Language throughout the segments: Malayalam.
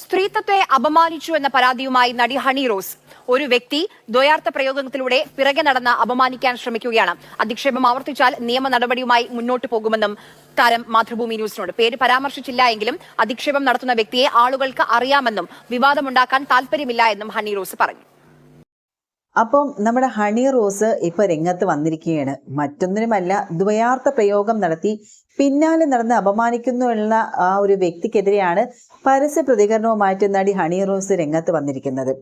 സ്ത്രീത്വത്തെ അപമാനിച്ചു എന്ന പരാതിയുമായി നടി ഹണി റോസ്. ഒരു വ്യക്തി ദ്വയാർത്ഥ പ്രയോഗത്തിലൂടെ പിറകെ നടന്ന് അപമാനിക്കാൻ ശ്രമിക്കുകയാണ്. അധിക്ഷേപം ആവർത്തിച്ചാൽ നിയമ നടപടിയുമായി മുന്നോട്ട് പോകുമെന്നും താരം മാതൃഭൂമി ന്യൂസിനോട്. പേര് പരാമർശിച്ചില്ല എങ്കിലും അധിക്ഷേപം നടത്തുന്ന വ്യക്തിയെ ആളുകൾക്ക് അറിയാമെന്നും വിവാദമുണ്ടാക്കാൻ താൽപര്യമില്ല എന്നും ഹണി റോസ് പറഞ്ഞു. അപ്പം നമ്മുടെ ഹണി റോസ് ഇപ്പൊ രംഗത്ത് വന്നിരിക്കുകയാണ്. മറ്റൊന്നിനുമല്ല ദ്വയാർത്ഥ പ്രയോഗം നടത്തി പിന്നാലെ നടന്ന് അപമാനിക്കുന്നു എന്ന ആ ഒരു വ്യക്തിക്കെതിരെയാണ് പരസ്യ പ്രതികരണവുമായിട്ട് നടി ഹണി റോസ് രംഗത്ത് വന്നിരിക്കുന്നത്.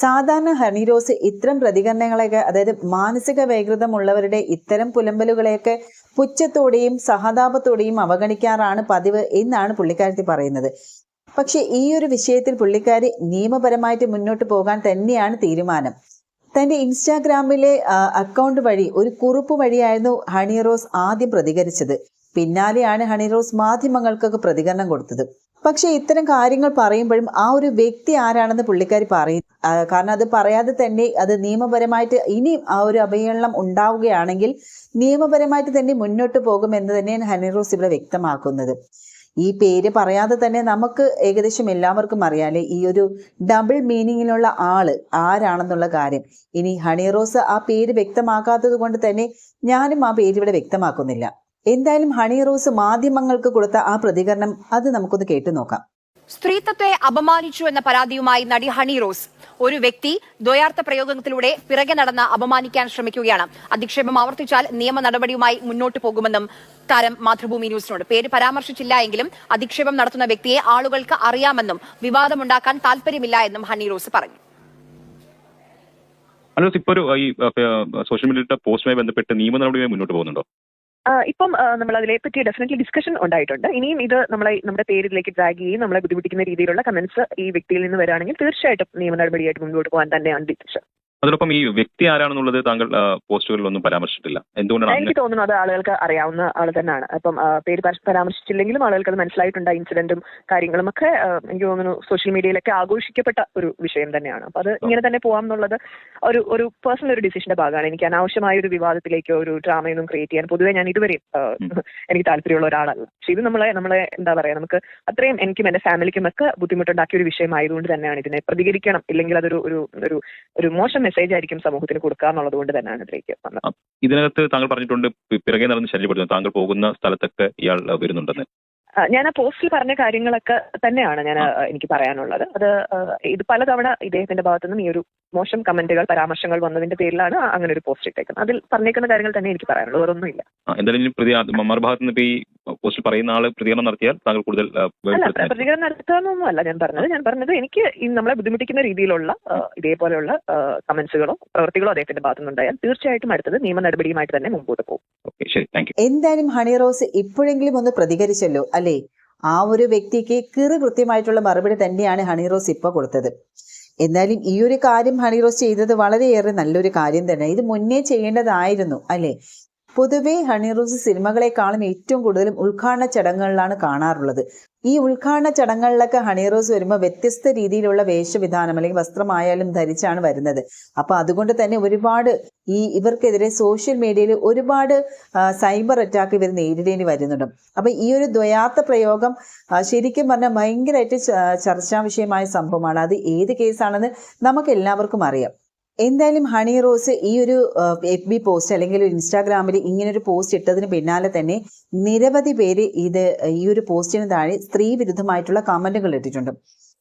സാധാരണ ഹണി റോസ് ഇത്തരം പ്രതികരണങ്ങളെയൊക്കെ അതായത് മാനസിക വൈകൃതമുള്ളവരുടെ ഇത്തരം പുലമ്പലുകളെയൊക്കെ പുച്ഛത്തോടെയും സഹതാപത്തോടെയും അവഗണിക്കാറാണ് പതിവ് എന്നാണ് പുള്ളിക്കാരത്തി പറയുന്നത്. പക്ഷെ ഈ ഒരു വിഷയത്തിൽ പുള്ളിക്കാരി നിയമപരമായിട്ട് മുന്നോട്ട് പോകാൻ തന്നെയാണ് തീരുമാനം. തന്റെ ഇൻസ്റ്റാഗ്രാമിലെ അക്കൗണ്ട് വഴി ഒരു കുറിപ്പ് വഴിയായിരുന്നു ഹണി റോസ് ആദ്യം പ്രതികരിച്ചത്. പിന്നാലെയാണ് ഹണി റോസ് മാധ്യമങ്ങൾക്കൊക്കെ പ്രതികരണം കൊടുത്തത്. പക്ഷേ ഇത്തരം കാര്യങ്ങൾ പറയുമ്പോഴും ആ ഒരു വ്യക്തി ആരാണെന്ന് പുള്ളിക്കാരി പറയും കാരണം അത് പറയാതെ തന്നെ അത് നിയമപരമായിട്ട് ഇനി ആ ഒരു അവഹേളനം ഉണ്ടാവുകയാണെങ്കിൽ നിയമപരമായിട്ട് തന്നെ മുന്നോട്ട് പോകുമെന്ന് തന്നെയാണ് ഹണി റോസ് ഇവിടെ വ്യക്തമാക്കുന്നത്. ഈ പേര് പറയാതെ തന്നെ നമുക്ക് ഏകദേശം എല്ലാവർക്കും അറിയാലേ. ഈ ഒരു ഡബിൾ മീനിങ്ങിലുള്ള ആൾ ആരാണെന്നുള്ള കാര്യം. ഇനി ഹണി റോസ് ആ പേര് വ്യക്തമാക്കാത്തത് കൊണ്ട് തന്നെ ഞാനും ആ പേര് ഇവിടെ വ്യക്തമാക്കുന്നില്ല. എന്തായാലും ഹണി റോസ് മാധ്യമങ്ങൾക്ക് കൊടുത്ത ആ പ്രതികരണം അത് നമുക്കൊന്ന് കേട്ടു നോക്കാം. സ്ത്രീത്വത്തെ അപമാനിച്ചു എന്ന പരാതിയുമായി നടി ഹണി റോസ്. ഒരു വ്യക്തി ദ്വയാർത്ഥ പ്രയോഗത്തിലൂടെ പിറകെ നടന്ന് അപമാനിക്കാൻ ശ്രമിക്കുകയാണ്. അധിക്ഷേപം ആവർത്തിച്ചാൽ നിയമ നടപടിയുമായി മുന്നോട്ട് പോകുമെന്നും താരം മാതൃഭൂമി ന്യൂസിനോട്. പേര് പരാമർശിച്ചില്ല എങ്കിലും അധിക്ഷേപം നടത്തുന്ന വ്യക്തിയെ ആളുകൾക്ക് അറിയാമെന്നും വിവാദമുണ്ടാക്കാൻ താല്പര്യമില്ല എന്നും ഹണി റോസ് പറഞ്ഞു. ഇപ്പോൾ ഒരു ഈ സോഷ്യൽ മീഡിയയുടെ പോസ്റ്റുമായി ബന്ധപ്പെട്ട് നിയമ നടപടിയുമായി മുന്നോട്ട് പോകുന്നുണ്ടോ? ഇപ്പം നമ്മൾ അതിനെ പറ്റി ഡെഫിനറ്റ്ലി ഡിസ്കഷൻ ഉണ്ടായിട്ടുണ്ട്. ഇനിയും ഇത് നമ്മളെ നമ്മുടെ പേരിലേക്ക് ഡ്രാഗ് ചെയ്യും നമ്മളെ ബുദ്ധിമുട്ടിക്കുന്ന രീതിയിലുള്ള കമന്റ്സ് ഈ വ്യക്തിയിൽ നിന്ന് വരാണെങ്കിൽ തീർച്ചയായിട്ടും നിയമ നടപടിയായിട്ട് മുന്നോട്ട് പോകാൻ തന്നെയാണ് ഡിസിഷൻ അതോടൊപ്പം ഈ വ്യക്തി ആരാണെന്നുള്ളത് താങ്കൾ പോസ്റ്റുകളിലൊന്നും പരാമർശിച്ചിട്ടില്ല. എന്തുകൊണ്ടാണ് എനിക്ക് തോന്നുന്നു അത് ആളുകൾക്ക് അറിയാവുന്ന ആൾ തന്നെയാണ്. അപ്പം പേര് പര- പരാമർശിച്ചില്ലെങ്കിലും ആളുകൾക്ക് അത് മനസ്സിലായിട്ടുണ്ട്. ഇൻസിഡന്റും കാര്യങ്ങളും ഒക്കെ എനിക്ക് തോന്നുന്നു സോഷ്യൽ മീഡിയയിലൊക്കെ ആഘോഷിക്കപ്പെട്ട ഒരു വിഷയം തന്നെയാണ്. അപ്പൊ അത് ഇങ്ങനെ തന്നെ പോകാം എന്നുള്ളത് ഒരു ഒരു പേഴ്സണൽ ഒരു ഡിസിഷന്റെ ഭാഗമാണ്. എനിക്ക് അനാവശ്യമായ ഒരു വിവാദത്തിലേക്കോ ഒരു ഡ്രാമയൊന്നും ക്രിയേറ്റ് ചെയ്യാൻ പൊതുവെ ഞാൻ ഇതുവരെ എനിക്ക് താല്പര്യമുള്ള ഒരാളല്ല. പക്ഷെ ഇത് നമ്മളെ നമ്മളെ എന്താ പറയാ നമുക്ക് അത്രയും എനിക്കും എന്റെ ഫാമിലിക്കും ഒക്കെ ബുദ്ധിമുട്ടുണ്ടാക്കിയ ഒരു വിഷയമായതുകൊണ്ട് തന്നെയാണ് ഇതിനെ പ്രതികരിക്കണം. ഇല്ലെങ്കിൽ അതൊരു ഒരു ഒരു മോശം മെസ്സേജ് ആയിരിക്കും സമൂഹത്തിന് കൊടുക്കുക എന്നുള്ളത് കൊണ്ട് തന്നെയാണ് ഇതിലേക്ക് വന്നത്. ഇതിനകത്ത് താങ്കൾ പറഞ്ഞിട്ടുണ്ട് പിറകെ നടന്ന് ശല്യപ്പെടുത്തുന്നു താങ്കൾ പോകുന്ന സ്ഥലത്തൊക്കെ ഇയാൾ വരുന്നുണ്ടെന്ന്. ഞാൻ ആ പോസ്റ്റിൽ പറഞ്ഞ കാര്യങ്ങളൊക്കെ തന്നെയാണ് ഞാൻ എനിക്ക് പറയാനുള്ളത്. അത് ഇത് പലതവണ ഇദ്ദേഹത്തിന്റെ ഭാഗത്തുനിന്നും ഈ ഒരു മോശം കമന്റുകൾ പരാമർശങ്ങൾ വന്നതിന്റെ പേരിലാണ് അങ്ങനെ ഒരു പോസ്റ്റ് ഇട്ടേക്കുന്നത്. അതിൽ പറഞ്ഞേക്കുന്ന കാര്യങ്ങൾ തന്നെ എനിക്ക് പറയാനുള്ളത് വേറൊന്നുമില്ല. ഇല്ല എന്തായാലും പ്രതി ഈ പോസ്റ്റിൽ പറയുന്ന ആൾ പ്രതികരണം നടത്തിയാൽ താങ്കൾ കൂടുതൽ പ്രതികരണം നടത്താനൊന്നും അല്ല ഞാൻ പറഞ്ഞത്. ഞാൻ പറഞ്ഞത് എനിക്ക് ഈ നമ്മളെ ബുദ്ധിമുട്ടിക്കുന്ന രീതിയിലുള്ള ഇതേപോലെയുള്ള കമന്റ്സുകളോ പ്രവൃത്തികളോ അദ്ദേഹത്തിന്റെ ഭാഗത്തുനിന്നുണ്ടായാൽ തീർച്ചയായിട്ടും അടുത്തത് നിയമ നടപടിയുമായിട്ട് തന്നെ മുമ്പോട്ട് പോകും. ഓക്കെ ശരി. താങ്ക് എന്തായാലും ഹണി റോസ് ഇപ്പോഴെങ്കിലും ഒന്ന് പ്രതികരിച്ചല്ലോ അല്ലേ? ആ ഒരു വ്യക്തിക്ക് കിറു കൃത്യമായിട്ടുള്ള മറുപടി തന്നെയാണ് ഹണി റോസ് ഇപ്പൊ കൊടുത്തത്. എന്നാലും ഈ ഒരു കാര്യം ഹണി റോസ് ചെയ്തത് വളരെയേറെ നല്ലൊരു കാര്യം തന്നെ. ഇത് മുന്നേ ചെയ്യേണ്ടതായിരുന്നു അല്ലേ? പൊതുവെ ഹണി റോസ് സിനിമകളെക്കാളും ഏറ്റവും കൂടുതലും ഉദ്ഘാടന ചടങ്ങുകളിലാണ് കാണാറുള്ളത്. ഈ ഉദ്ഘാടന ചടങ്ങുകളിലൊക്കെ ഹണി റോസ് വരുമ്പോൾ വ്യത്യസ്ത രീതിയിലുള്ള വേഷവിധാനം അല്ലെങ്കിൽ വസ്ത്രമായാലും ധരിച്ചാണ് വരുന്നത്. അപ്പൊ അതുകൊണ്ട് തന്നെ ഒരുപാട് ഈ ഇവർക്കെതിരെ സോഷ്യൽ മീഡിയയിൽ ഒരുപാട് സൈബർ അറ്റാക്ക് ഇവർ നേരിടേണ്ടി വരുന്നുണ്ട്. അപ്പൊ ഈ ഒരു ദ്വയാർത്ഥ പ്രയോഗം ശരിക്കും പറഞ്ഞാൽ ഭയങ്കരമായിട്ട് ചർച്ചാ വിഷയമായ സംഭവമാണ്. അത് ഏത് കേസാണെന്ന് നമുക്ക് എല്ലാവർക്കും അറിയാം. എന്തായാലും ഹണി റോസ് ഈ ഒരു എഫ് ബി പോസ്റ്റ് അല്ലെങ്കിൽ ഇൻസ്റ്റാഗ്രാമിൽ ഇങ്ങനൊരു പോസ്റ്റ് ഇട്ടതിന് പിന്നാലെ തന്നെ നിരവധി പേര് ഇത് ഈ ഒരു പോസ്റ്റിന് താഴെ സ്ത്രീ വിരുദ്ധമായിട്ടുള്ള കമന്റുകൾ ഇട്ടിട്ടുണ്ട്.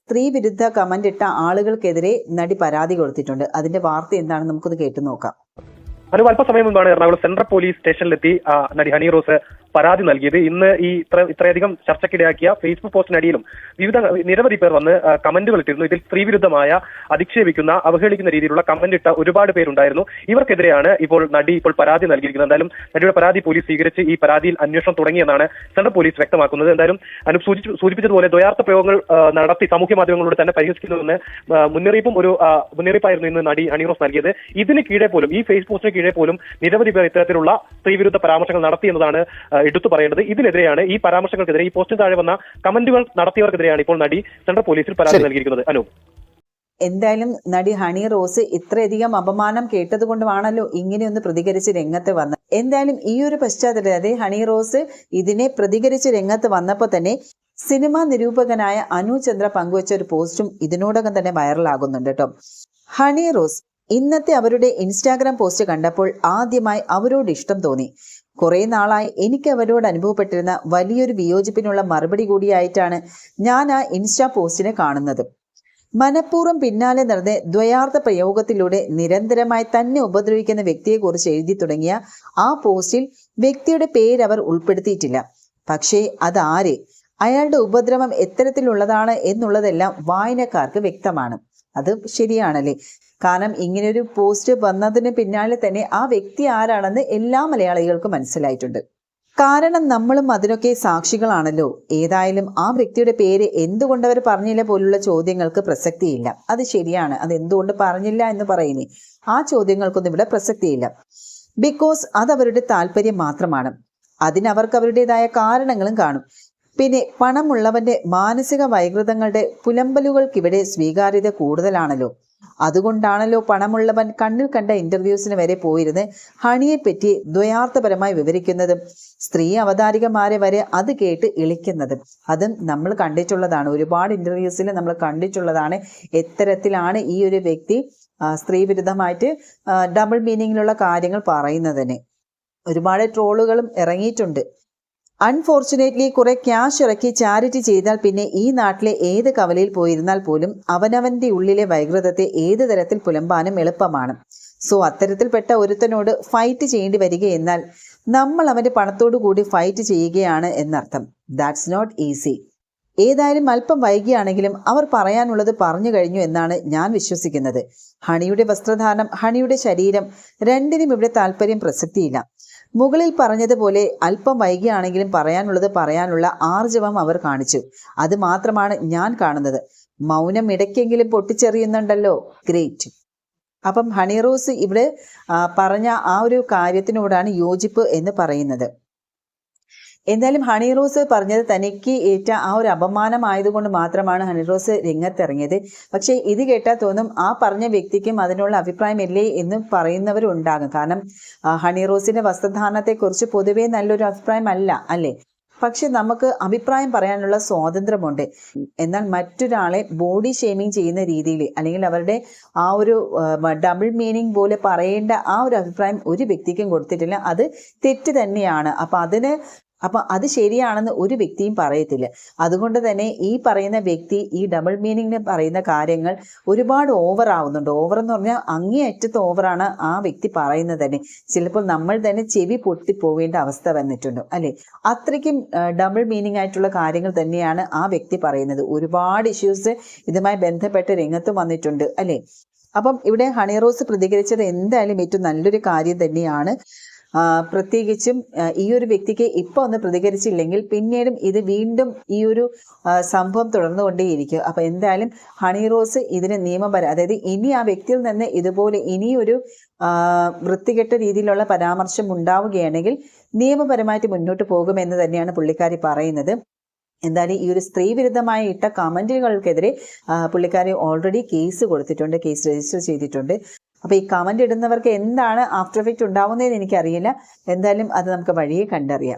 സ്ത്രീ വിരുദ്ധ കമന്റ് ഇട്ട ആളുകൾക്കെതിരെ നടി പരാതി കൊടുത്തിട്ടുണ്ട്. അതിന്റെ വാർത്ത എന്താണെന്ന് നമുക്കത് കേട്ടു നോക്കാം. അനു അല്പസമയം മുമ്പാണ് എറണാകുളം സെൻട്രൽ പോലീസ് സ്റ്റേഷനിലെത്തി നടി ഹണി റോസ് പരാതി നൽകിയത്. ഇന്ന് ഈ ഇത്ര ഇത്രയധികം ചർച്ചയ്ക്കിടയാക്കിയ ഫേസ്ബുക്ക് പോസ്റ്റിനടിയിലും വിവിധ നിരവധി പേർ വന്ന് കമന്റുകൾ ഇട്ടിരുന്നു ഇതിൽ സ്ത്രീവിരുദ്ധമായ അധിക്ഷേപിക്കുന്ന അവഹേളിക്കുന്ന രീതിയിലുള്ള കമന്റ് ഇട്ട ഒരുപാട് പേരുണ്ടായിരുന്നു. ഇവർക്കെതിരെയാണ് ഇപ്പോൾ നടി ഇപ്പോൾ പരാതി നൽകിയിരിക്കുന്നത്. എന്തായാലും നടിയുടെ പരാതി പോലീസ് സ്വീകരിച്ച് ഈ പരാതിയിൽ അന്വേഷണം തുടങ്ങിയെന്നാണ് സെൻട്രൽ പോലീസ് വ്യക്തമാക്കുന്നത്. എന്തായാലും അനു സൂചി സൂചിപ്പിച്ചതുപോലെ ദ്വയാർത്ഥ പ്രയോഗങ്ങൾ നടത്തി സാമൂഹ്യ മാധ്യമങ്ങളോട് തന്നെ പരിഹസിക്കുന്നുവെന്ന് മുന്നറിയിപ്പും ഒരു മുന്നറിയിപ്പായിരുന്നു ഇന്ന് നടി അണിറോസ് നൽകിയത്. ഇതിന് കീഴെ പോലും ഈ ഫേസ് പോസ്റ്റിന് കീഴെ പോലും നിരവധി പേർ ഇത്തരത്തിലുള്ള സ്ത്രീവിരുദ്ധ പരാമർശങ്ങൾ നടത്തി എന്നതാണ് എടുത്തു പറയേണ്ടത് ഇതിനെതിരെയാണ് ഈ പരാമർശങ്ങൾക്കെതിരെ ഈ പോസ്റ്റിന് താഴെ വന്ന കമന്റുകൾ നടത്തിയവർക്കെതിരെയാണ് ഇപ്പോൾ നടി സെൻട്രൽ പോലീസിൽ പരാതി. നൽകിയിരിക്കുന്നത്. അനു. എന്തായാലും നടി ഹണി റോസ് ഇത്രയധികം അപമാനം കേട്ടതുകൊണ്ടുമാണല്ലോ ഇങ്ങനെയൊന്ന് പ്രതികരിച്ച് രംഗത്ത് വന്നത്. എന്തായാലും ഈ ഒരു പശ്ചാത്തലത്തിൽ അതെ ഹണി റോസ് ഇതിനെ പ്രതികരിച്ച് രംഗത്ത് വന്നപ്പോൾ തന്നെ സിനിമാ നിരൂപകനായ അനു ചന്ദ്ര പങ്കുവച്ച ഒരു പോസ്റ്റും ഇതിനോടകം തന്നെ വൈറലാകുന്നുണ്ട് കേട്ടോ. ഹണി റോസ് ഇന്നത്തെ അവരുടെ ഇൻസ്റ്റാഗ്രാം പോസ്റ്റ് കണ്ടപ്പോൾ ആദ്യമായി അവരോട് ഇഷ്ടം തോന്നി. കുറെ നാളായി എനിക്ക് അവരോട് അനുഭവപ്പെട്ടിരുന്ന വലിയൊരു വിയോജിപ്പിനുള്ള മറുപടി കൂടിയായിട്ടാണ് ഞാൻ ആ ഇൻസ്റ്റാ പോസ്റ്റിനെ കാണുന്നത്. മനഃപൂർവം പിന്നാലെ നടന്ന് ദ്വയാർത്ഥ പ്രയോഗത്തിലൂടെ നിരന്തരമായി തന്നെ ഉപദ്രവിക്കുന്ന വ്യക്തിയെക്കുറിച്ച് എഴുതി തുടങ്ങിയ ആ പോസ്റ്റിൽ വ്യക്തിയുടെ പേര് അവർ ഉൾപ്പെടുത്തിയിട്ടില്ല. പക്ഷേ അതാര്? അയാളുടെ ഉപദ്രവം എത്തരത്തിലുള്ളതാണ് എന്നുള്ളതെല്ലാം വായനക്കാർക്ക് വ്യക്തമാണ്. അത് ശരിയാണല്ലേ? കാരണം ഇങ്ങനൊരു പോസ്റ്റ് വന്നതിന് പിന്നാലെ തന്നെ ആ വ്യക്തി ആരാണെന്ന് എല്ലാ മലയാളികൾക്കും മനസ്സിലായിട്ടുണ്ട്. കാരണം നമ്മളും അതിനൊക്കെ സാക്ഷികളാണല്ലോ. ഏതായാലും ആ വ്യക്തിയുടെ പേര് എന്തുകൊണ്ട് അവർ പറഞ്ഞില്ല പോലുള്ള ചോദ്യങ്ങൾക്ക് പ്രസക്തിയില്ല. അത് ശരിയാണ്. അത് എന്തുകൊണ്ട് പറഞ്ഞില്ല എന്ന് പറയുന്നേ. ആ ചോദ്യങ്ങൾക്കൊന്നും ഇവിടെ പ്രസക്തിയില്ല. ബിക്കോസ് അത് അവരുടെ താല്പര്യം മാത്രമാണ്. അതിനവർക്ക് അവരുടേതായ കാരണങ്ങളും കാണും. പിന്നെ പണമുള്ളവന്റെ മാനസിക വൈകൃതങ്ങളുടെ പുലമ്പലുകൾക്കിവിടെ സ്വീകാര്യത കൂടുതലാണല്ലോ. അതുകൊണ്ടാണല്ലോ പണമുള്ളവൻ കണ്ണിൽ കണ്ട ഇന്റർവ്യൂസിന് വരെ പോയിരുന്ന് ഹണിയെപ്പറ്റി ദ്വയാർത്ഥപരമായി വിവരിക്കുന്നതും. സ്ത്രീ അവതാരികമാരെ വരെ അത് കേട്ട് ഇളിക്കുന്നതും. അതും നമ്മൾ കണ്ടിട്ടുള്ളതാണ്. ഒരുപാട് ഇന്റർവ്യൂസിൽ നമ്മൾ കണ്ടിട്ടുള്ളതാണ് എത്തരത്തിലാണ് ഈ ഒരു വ്യക്തി സ്ത്രീ വിരുദ്ധമായിട്ട് ഡബിൾ മീനിങ്ങിലുള്ള കാര്യങ്ങൾ പറയുന്നതിന്. ഒരുപാട് ട്രോളുകളും ഇറങ്ങിയിട്ടുണ്ട്. അൺഫോർച്ചുനേറ്റ്ലി കുറെ ക്യാഷ് ഇറക്കി ചാരിറ്റി ചെയ്താൽ പിന്നെ ഈ നാട്ടിലെ ഏത് കവലയിൽ പോയിരുന്നാൽ പോലും അവനവന്റെ ഉള്ളിലെ വൈകൃതത്തെ ഏത് തരത്തിൽ പുലമ്പാനും എളുപ്പമാണ്. സോ അത്തരത്തിൽപ്പെട്ട ഒരുത്തനോട് ഫൈറ്റ് ചെയ്യേണ്ടി വരിക എന്നാൽ നമ്മൾ അവന്റെ പണത്തോടു കൂടി ഫൈറ്റ് ചെയ്യുകയാണ് എന്നർത്ഥം. ദാറ്റ്സ് നോട്ട് ഈസി ഏതായാലും അല്പം വൈകിയാണെങ്കിലും അവർ പറയാനുള്ളത് പറഞ്ഞു കഴിഞ്ഞു എന്നാണ് ഞാൻ വിശ്വസിക്കുന്നത്. ഹണിയുടെ വസ്ത്രധാരണം ഹണിയുടെ ശരീരം രണ്ടിനും ഇവിടെ താല്പര്യം പ്രസക്തിയില്ല. മുകളിൽ പറഞ്ഞതുപോലെ അല്പം വൈകിയാണെങ്കിലും പറയാനുള്ളത് പറയാനുള്ള ആർജവം അവർ കാണിച്ചു. അത് മാത്രമാണ് ഞാൻ കാണുന്നത്. മൗനം ഇടയ്ക്കെങ്കിലും പൊട്ടിച്ചെറിയുന്നുണ്ടല്ലോ. ഗ്രേറ്റ് അപ്പം ഹണി റോസ് ഇവിടെ പറഞ്ഞ ആ ഒരു കാര്യത്തിനോടാണ് യോജിപ്പ് എന്ന് പറയുന്നത്. എന്തായാലും ഹണി റോസ് പറഞ്ഞത് തനിക്ക് ഏറ്റ ആ ഒരു അപമാനമായതുകൊണ്ട് മാത്രമാണ് ഹണി റോസ് രംഗത്തിറങ്ങിയത്. പക്ഷേ ഇത് കേട്ടാൽ തോന്നും ആ പറഞ്ഞ വ്യക്തിക്കും അതിനുള്ള അഭിപ്രായമില്ലേ എന്ന് പറയുന്നവരുണ്ടാകും. കാരണം ഹണി റോസിന്റെ വസ്ത്രധാരണത്തെക്കുറിച്ച് പൊതുവേ നല്ലൊരു അഭിപ്രായം അല്ല? അല്ലേ പക്ഷെ നമുക്ക് അഭിപ്രായം പറയാനുള്ള സ്വാതന്ത്ര്യമുണ്ട്. എന്നാൽ മറ്റൊരാളെ ബോഡി ഷേമിങ് ചെയ്യുന്ന രീതിയിൽ അല്ലെങ്കിൽ അവരുടെ ആ ഒരു ഡബിൾ മീനിങ് പോലെ പറയേണ്ട ആ ഒരു അഭിപ്രായം ഒരു വ്യക്തിക്കും കൊടുത്തിട്ടില്ല. അത് തെറ്റ് തന്നെയാണ്. അപ്പം അതിന് അപ്പൊ അത് ശരിയാണെന്ന് ഒരു വ്യക്തിയും പറയത്തില്ല. അതുകൊണ്ട് തന്നെ ഈ പറയുന്ന വ്യക്തി ഈ ഡബിൾ മീനിങ്ങിന് പറയുന്ന കാര്യങ്ങൾ ഒരുപാട് ഓവർ ആവുന്നുണ്ട്. ഓവർ എന്ന് പറഞ്ഞാൽ അങ്ങേയറ്റത്ത് ഓവറാണ് ആ വ്യക്തി പറയുന്നത് തന്നെ. ചിലപ്പോൾ നമ്മൾ തന്നെ ചെവി പൊട്ടിപ്പോവേണ്ട അവസ്ഥ വന്നിട്ടുണ്ട് അല്ലേ? അത്രയ്ക്കും ഡബിൾ മീനിങ് ആയിട്ടുള്ള കാര്യങ്ങൾ തന്നെയാണ് ആ വ്യക്തി പറയുന്നത്. ഒരുപാട് ഇഷ്യൂസ് ഇതുമായി ബന്ധപ്പെട്ട് രംഗത്ത് വന്നിട്ടുണ്ട് അല്ലേ? അപ്പം ഇവിടെ ഹണി റോസ് പ്രതികരിച്ചത് എന്തായാലും ഏറ്റവും നല്ലൊരു കാര്യം തന്നെയാണ്. പ്രത്യേകിച്ചും ഈ ഒരു വ്യക്തിക്ക് ഇപ്പോൾ ഒന്ന് പ്രതികരിച്ചില്ലെങ്കിൽ പിന്നീടും ഇത് വീണ്ടും ഈ ഒരു സംഭവം തുടർന്നുകൊണ്ടേയിരിക്കും. അപ്പോൾ എന്തായാലും ഹണി റോസ് ഇതിന് നിയമപര അതായത് ഇനി ആ വ്യക്തിയിൽ നിന്ന് ഇതുപോലെ ഇനിയൊരു വൃത്തികെട്ട രീതിയിലുള്ള പരാമർശം ഉണ്ടാവുകയാണെങ്കിൽ നിയമപരമായിട്ട് മുന്നോട്ട് പോകുമെന്ന് തന്നെയാണ് പുള്ളിക്കാരി പറയുന്നത്. എന്തായാലും ഈ ഒരു സ്ത്രീ വിരുദ്ധമായി ഇട്ട കമന്റുകൾക്കെതിരെ പുള്ളിക്കാരി ഓൾറെഡി കേസ് കൊടുത്തിട്ടുണ്ട് കേസ് രജിസ്റ്റർ ചെയ്തിട്ടുണ്ട്. അപ്പൊ ഈ കമന്റ് ഇടുന്നവർക്ക് എന്താണ് ആഫ്റ്റർ എഫക്റ്റ് ഉണ്ടാവുന്നതെന്ന് എനിക്കറിയില്ല. എന്തായാലും അത് നമുക്ക് വഴിയെ കണ്ടറിയാം.